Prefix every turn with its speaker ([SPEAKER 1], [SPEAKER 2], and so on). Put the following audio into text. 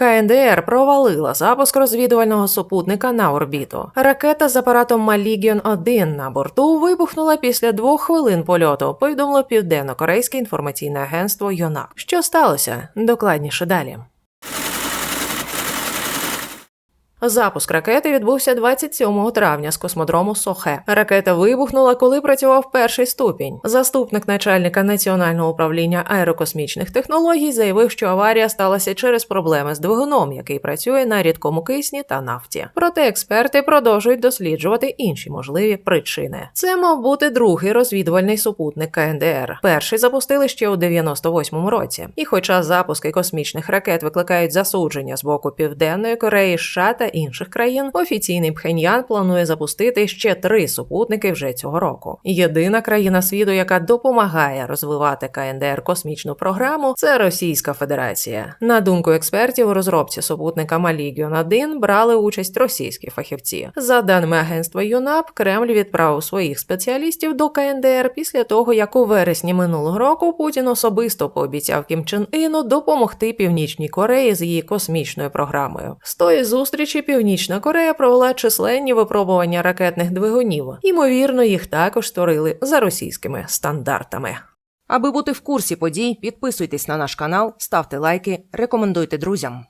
[SPEAKER 1] КНДР провалила запуск розвідувального супутника на орбіту. Ракета з апаратом Малігіон 1 на борту вибухнула після двох хвилин польоту. Повідомило південно-корейське інформаційне агентство ЙОНА. Що сталося? Докладніше далі. Запуск ракети відбувся 27 травня з космодрому Сохе. Ракета вибухнула, коли працював перший ступінь. Заступник начальника національного управління аерокосмічних технологій заявив, що аварія сталася через проблеми з двигуном, який працює на рідкому кисні та нафті. Проте експерти продовжують досліджувати інші можливі причини. Це мав бути другий розвідувальний супутник КНДР. Перший запустили ще у 98-му році. І хоча запуски космічних ракет викликають засудження з боку Південної Кореї, США та інших країн, офіційний Пхеньян планує запустити ще три супутники вже цього року. Єдина країна світу, яка допомагає розвивати КНДР космічну програму, це Російська Федерація. На думку експертів, у розробці супутника Малігіон 1 брали участь російські фахівці. За даними агентства ЮНАП, Кремль відправив своїх спеціалістів до КНДР після того, як у вересні минулого року Путін особисто пообіцяв Кім Чен Іну допомогти Північній Кореї з її космічною програмою. З тої зустрічі Північна Корея провела численні випробування ракетних двигунів. Ймовірно, їх також створили за російськими стандартами.
[SPEAKER 2] Аби бути в курсі подій, підписуйтесь на наш канал, ставте лайки, рекомендуйте друзям.